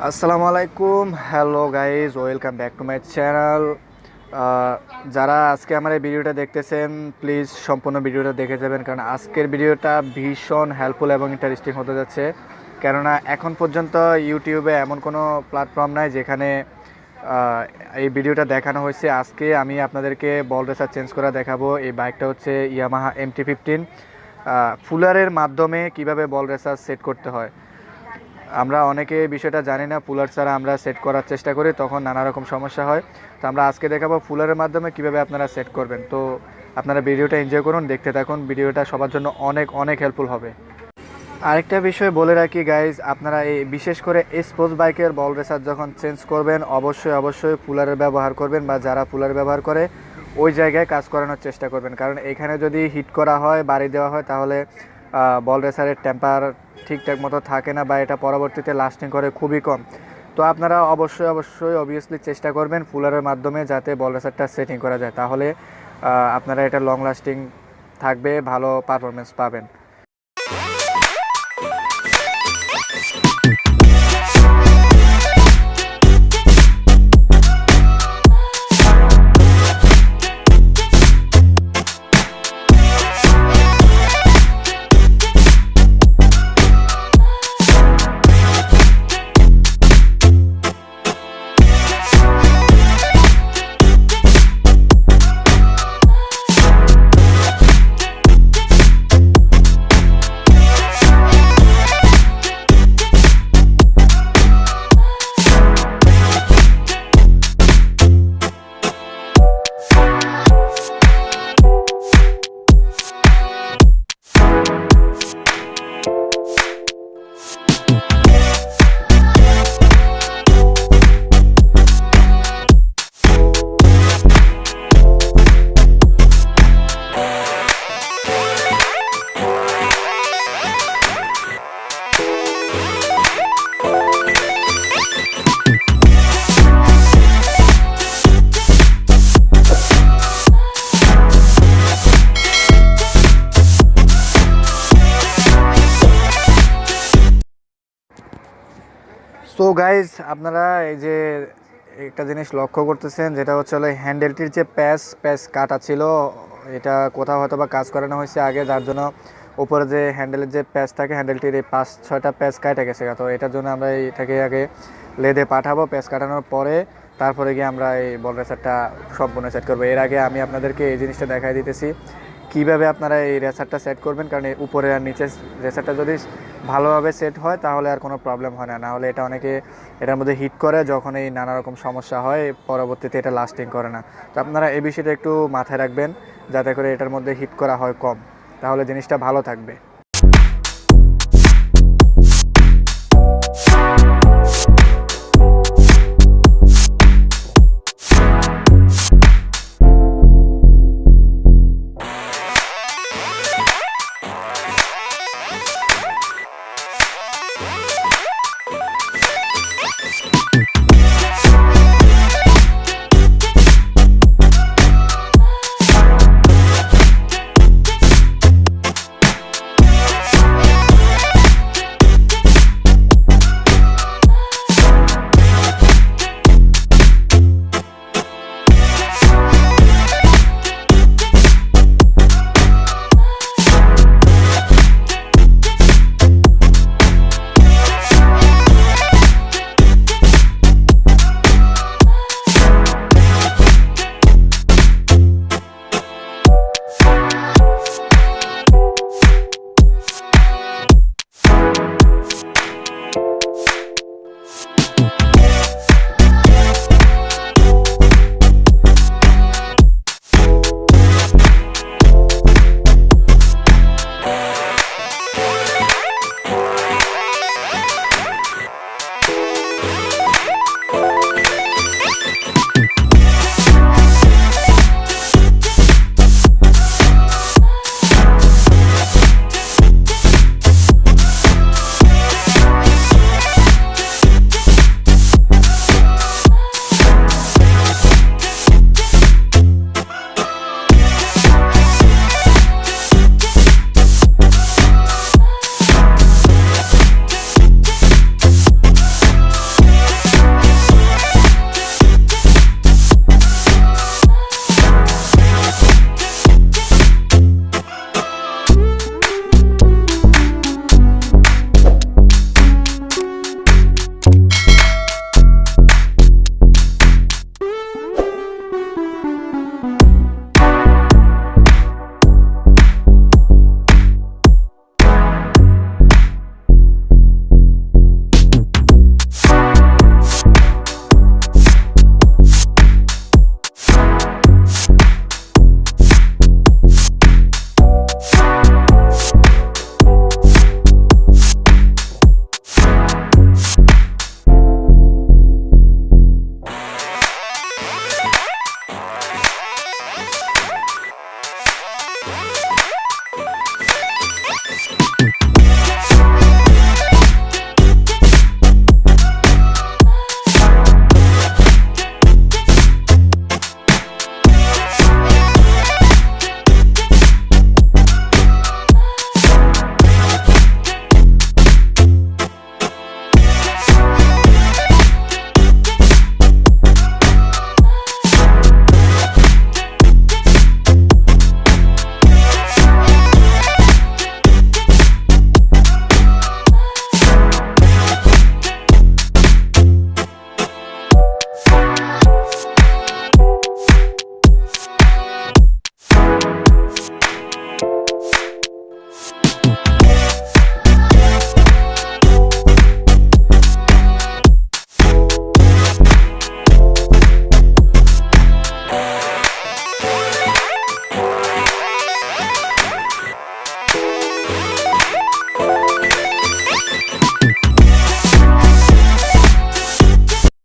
আসসালামু আলাইকুম। Hello guys welcome back to my channel যারা আজকে আমার এই ভিডিওটা দেখতেছেন প্লিজ সম্পূর্ণ ভিডিওটা দেখে যাবেন, কারণ আজকের ভিডিওটা ভীষণ হেল্পফুল এবং ইন্টারেস্টিং হতে যাচ্ছে। কেননা এখন পর্যন্ত ইউটিউবে এমন কোনো প্ল্যাটফর্ম নাই যেখানে এই ভিডিওটা দেখানো হয়েছে। আজকে আমি আপনাদেরকে বল রেসার চেঞ্জ করা দেখাবো। এই বাইকটা হচ্ছে ইয়ামাহা এমটি ফিফটিন ফুলারের মাধ্যমে কীভাবে বল রেসার সেট করতে হয়। আমরা অনেকে বিষয়টা জানি না পুলার ছাড়া আমরা সেট করার চেষ্টা করি, তখন নানা রকম সমস্যা হয়। তো আমরা আজকে দেখাবো ফুলারের মাধ্যমে কীভাবে আপনারা সেট করবেন। তো আপনারা ভিডিওটা এনজয় করুন, দেখতে থাকুন, ভিডিওটা সবার জন্য অনেক অনেক হেল্পফুল হবে। আরেকটা বিষয় বলে রাখি গাইজ আপনারা এই বিশেষ করে স্পোর্টস বাইকের বল রেসার যখন চেঞ্জ করবেন, অবশ্যই অবশ্যই পুলারের ব্যবহার করবেন বা যারা পুলার ব্যবহার করে, ওই জায়গায় কাজ করানোর চেষ্টা করবেন। কারণ এখানে যদি হিট করা হয়, বাড়ি দেওয়া হয়, তাহলে বল রেসারের টেম্পার ঠিকঠাক মতো থাকে না বা এটা পরবর্তীতে লাস্টিং করে খুবই কম। তো আপনারা অবশ্যই অবশ্যই অবভিয়াসলি চেষ্টা করবেন ফুলারের মাধ্যমে যাতে বল রেসারটা সেটিং করা যায়। তাহলে আপনারা এটা লং লাস্টিং থাকবে, ভালো পারফরমেন্স পাবেন। সো গাইজ আপনারা এই যে একটা জিনিস লক্ষ্য করতেছেন, যেটা হচ্ছে হলো হ্যান্ডেলটির যে প্যাচ প্যাচ কাটা ছিল, এটা কোথাও হয়তো বা কাজ করানো হয়েছে আগে, যার জন্য উপরে যে হ্যান্ডেলের যে প্যাচ থাকে, হ্যান্ডেলটির এই পাঁচ, ছয়টা প্যাচ কাটা গেছে। তো এটার জন্য আমরা এটাকে আগে লেদে পাঠাবো, প্যাচ কাটানোর পরে তারপরে গিয়ে আমরা এই বল রেসারটা সম্পূর্ণ সেট করব। এর আগে আমি আপনাদেরকে এই জিনিসটা দেখাই দিতেছি। কীভাবে আপনারা এই রেসারটা সেট করবেন? কারণ উপরে আর নিচে রেসারটা যদি ভালোভাবে সেট হয়, তাহলে আর কোনো প্রবলেম হয় না। নাহলে এটা অনেকে এটার মধ্যে হিট করে, যখন এই নানা রকম সমস্যা হয়, পরবর্তীতে এটা লাস্টিং করে না। তো আপনারা এই বিষয়টা একটু মাথায় রাখবেন, যাতে করে এটার মধ্যে হিট করা হয় কম। তাহলে জিনিসটা ভালো থাকবে।